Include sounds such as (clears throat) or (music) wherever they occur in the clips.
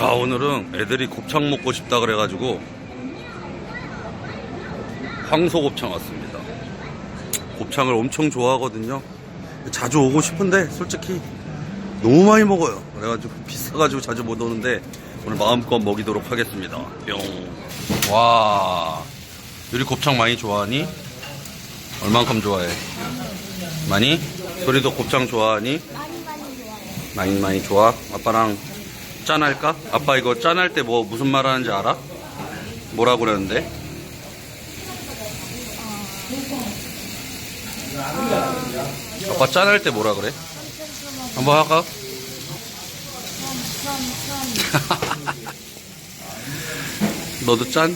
자 오늘은 애들이 곱창 먹고 싶다 그래가지고 황소곱창 왔습니다 곱창을 엄청 좋아하거든요 자주 오고 싶은데 솔직히 너무 많이 먹어요 그래가지고 (laughs) 비싸가지고 자주 못 오는데 오늘 마음껏 먹이도록 하겠습니다 뿅와 유리 곱창 많이 좋아하니? 얼만큼 좋아해? 많이? 소리도 곱창 좋아하니? 많이 많이 좋아요. 많이 많이 좋아? 아빠랑 짠할까? 아빠 이거 짠할 때 뭐 무슨 말 하는지 알아? 뭐라 그랬는데? 아빠 짠할 때 뭐라 그래? 한번 할까? (laughs) 너도 짠?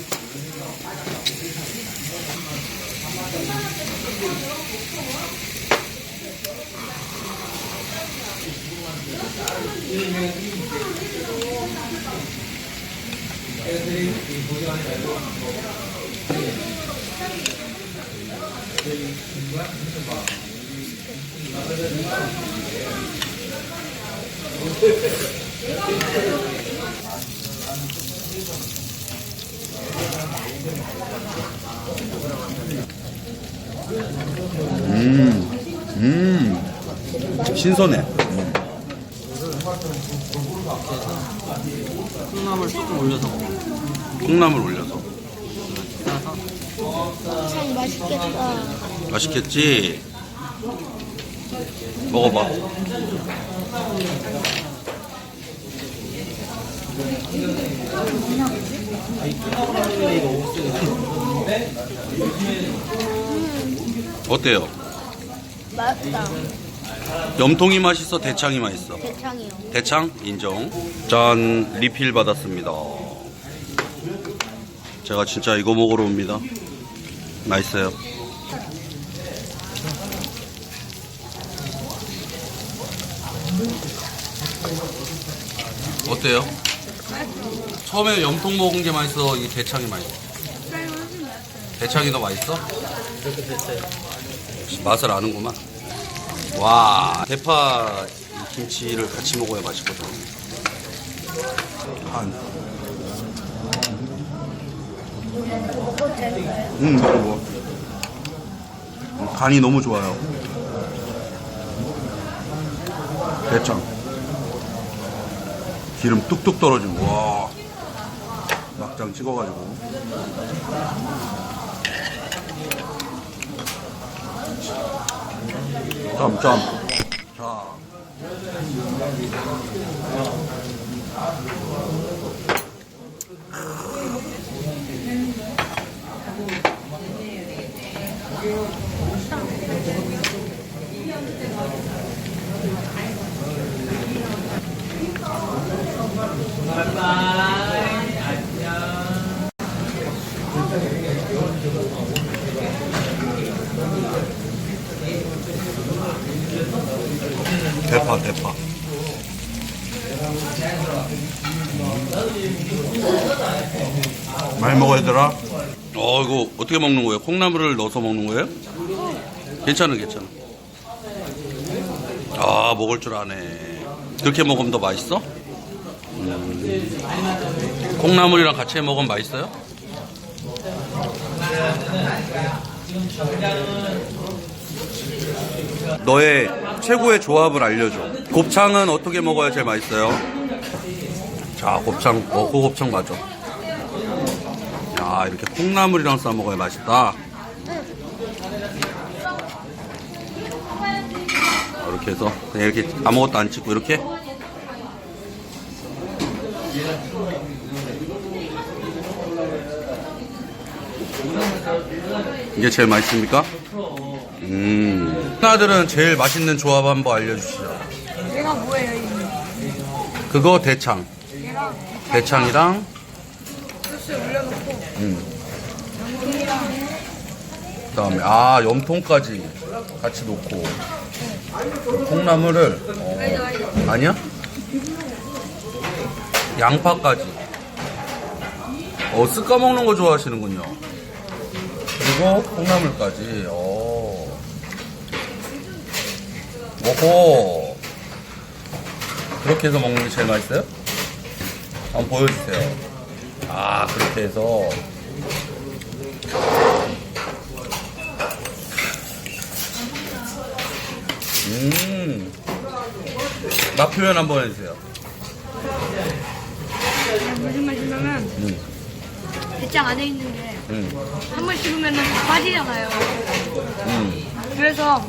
음, 신선해. 콩나물 조금 올려서 먹어. 콩나물 올려서. 참 맛있겠다. 맛있겠지? 먹어봐. 어때요? 맛있다. 염통이 맛있어? 대창이 맛있어? 대창이요. 대창 인정. 짠 리필 받았습니다. 제가 진짜 이거 먹으러 옵니다. 맛있어요. 어때요? 처음에 염통 먹은 게 맛있어? 이 대창이 맛있어? 대창이 더 맛있어? 맛을 아는구만. 와 대파 이 김치를 같이 먹어야 맛있거든. 될까요? 음 먹어 먹어. 음, 간이 너무 좋아요. 대창. 기름 뚝뚝 떨어지고 와. 막장 찍어가지고. 짬, 짬. 자. 대파, 대파. 많이 먹어 얘들아. 어 이거 어떻게 먹는 거예요? 콩나물을 넣어서 먹는 거예요? 괜찮아 괜찮아. 아 먹을 줄 아네. 그렇게 먹으면 더 맛있어? 음. 콩나물이랑 같이 해 먹으면 맛있어요? 너의 최고의 조합을 알려줘. 곱창은 어떻게 먹어야 제일 맛있어요? 자, 곱창, 어, 그 곱창 맞아. 야, 이렇게 콩나물이랑 싸 먹어야 맛있다. 이렇게 해서 그냥 이렇게 아무것도 안 찍고 이렇게 이게 제일 맛있습니까? 음. 하나들은 제일 맛있는 조합 한번 알려주시죠. 얘가 뭐예요, 이? 그거 대창. 얘가 대창이랑 소스 올려놓고 음. 그다음에 아 염통까지 같이 놓고 콩나물을 어, 아니야? 양파까지 어 쓱 까 먹는 거 좋아하시는군요 그리고 콩나물까지 어 오호 그렇게 해서 먹는 게 제일 맛있어요? 한번 보여주세요. 아, 그렇게 해서. 음. 맛 표현 한번 해주세요. 무슨 맛이냐면 음, 대장 안에 있는 게한 음, 번 씹으면 빠지잖아요. 음, 그래서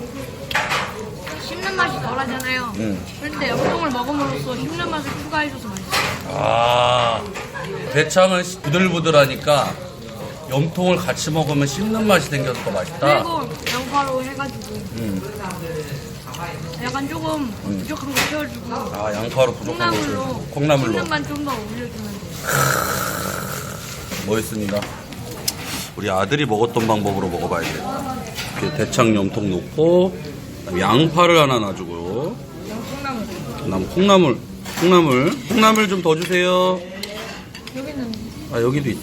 씹는 맛이 덜하잖아요. 음. 그런데 염통을 먹음으로써 씹는 맛을 추가해줘서 맛있어요. 아, 대창은 부들부들하니까 염통을 같이 먹으면 씹는 맛이 생겨서 더 맛있다. 그리고 양파로 해가지고 음. 약간 조금 부족한 거 채워주고 아, 양파로 부족한 거 콩나물로 좀- 콩나물로. 씹는 맛 좀 더 올려주면 돼요. 멋있습니다. 우리 아들이 먹었던 방법으로 먹어봐야 돼. 이렇게 대창 염통 넣고, 그다음에 양파를 하나 놔주고요. 콩나물. 그다음 콩나물, 콩나물, 콩나물 좀 더 주세요. 여기는 아, 여기도 있어.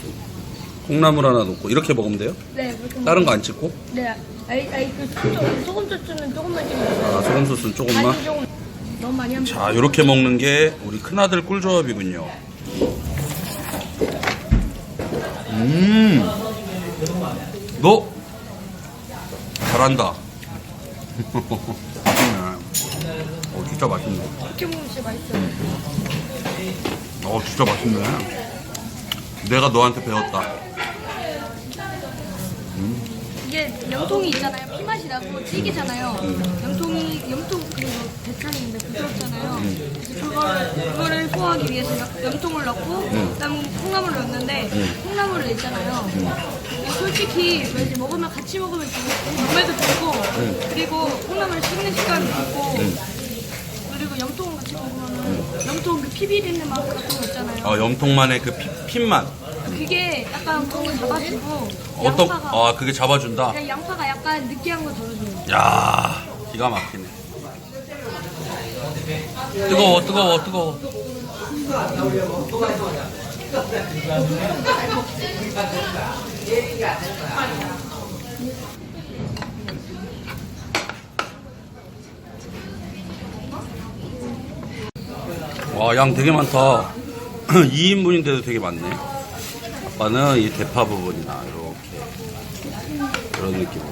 콩나물 하나 넣고, 이렇게 먹으면 돼요? 네 다른 거 안 찍고? 네 아이 아이 그 소금 소금 소스는 조금만 찍어주세요. 아, 소금 소스는 조금만. 아니 조금 너무 많이 하면 자, 이렇게 먹는 게 우리 큰아들 꿀조합이군요. 음, 너 잘한다. (laughs) 어, 진짜 맛있네. 이렇게 먹으면 진짜 맛있어요. 어, 진짜 맛있네. 내가 너한테 배웠다. 이게 염통이 있잖아요. 피 맛이 나고 찌개잖아요. 염통이 염통 그리고 대창인데 부드럽잖아요. 그거를 소화하기 위해서 염- 염통을 넣고 그다음 콩나물을 넣는데 콩나물을 넣잖아요. 솔직히 왠지 먹으면 같이 먹으면 좀 몸에도 좋고 그리고 콩나물 씹는 식감이 좋고 그리고 염통을 같이 먹으면 염통 그 피비린내 맛 같은 거 있잖아요. 어, 염통만의 그 피, 핏맛. 그게 약간 그걸 잡아주고 어떤, 양파가 아, 그게 잡아준다. 그냥 양파가 약간 느끼한 거 덜어줘요. 야 기가 막히네. 뜨거워, 뜨거워, 뜨거워. 와, 양 되게 많다. (clears throat) 2인분인데도 되게 많네. 아빠는 이 대파 부분이나, 이렇게. 이런 느낌으로.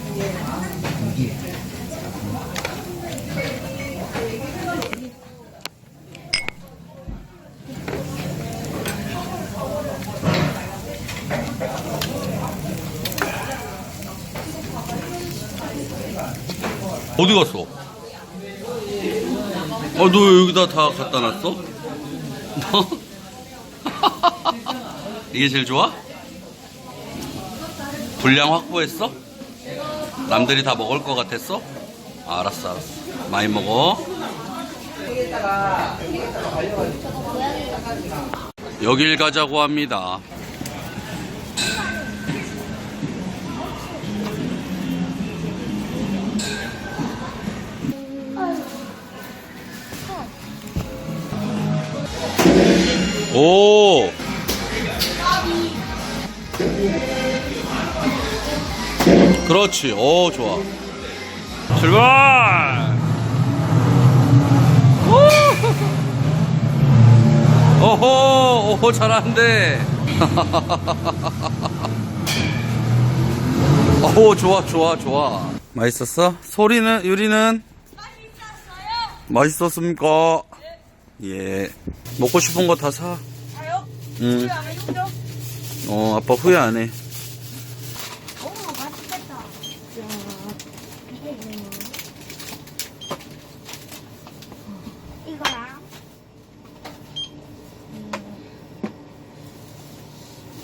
어디 갔어? 어, 너 여기다 다 갖다 놨어? (laughs) 이게 제일 좋아? 분량 확보했어? 남들이 다 먹을 것 같았어? 아, 알았어, 알았어. 많이 먹어. 여길 가자고 합니다. 오! 그렇지. 오, 좋아. 출발! 오! 오호, 오호, 잘하는데. (laughs) 오, 좋아, 좋아, 좋아. 맛있었어? 소리는, 유리는? 맛있었습니까? 예. 먹고 싶은 거 다 사. 자요? 응. 안 해주죠? 어, 아빠 후회 안 해. 오, 맛있겠다. 이거랑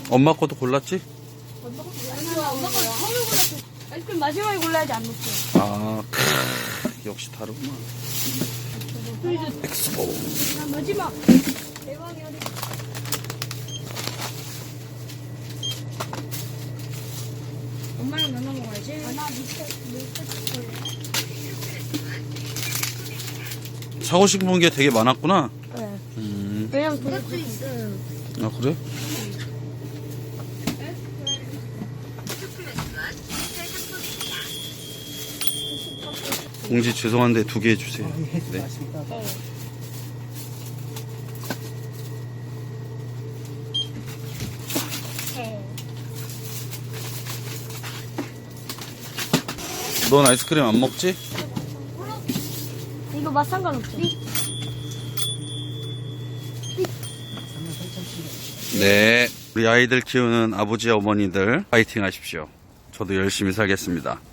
엄마 것도 골랐지? 엄마가 처음에 골랐어. 아이스크림 마지막에 골라야지 안 먹죠. 아, 크, 역시 다르구만. 엑스포. 나 마지막. 대박이야. 엄마랑 나눠 먹어야지. 나 밑에 밑에 사고 싶은 게 되게 많았구나. 네. 음, 왜냐면 그것도 있어요. 아 그래? 공지 죄송한데 두개 해주세요. 네. 넌 아이스크림 안 먹지? 이거 맛 상관없지? 네. 우리 아이들 키우는 아버지 어머니들 파이팅 하십시오. 저도 열심히 살겠습니다.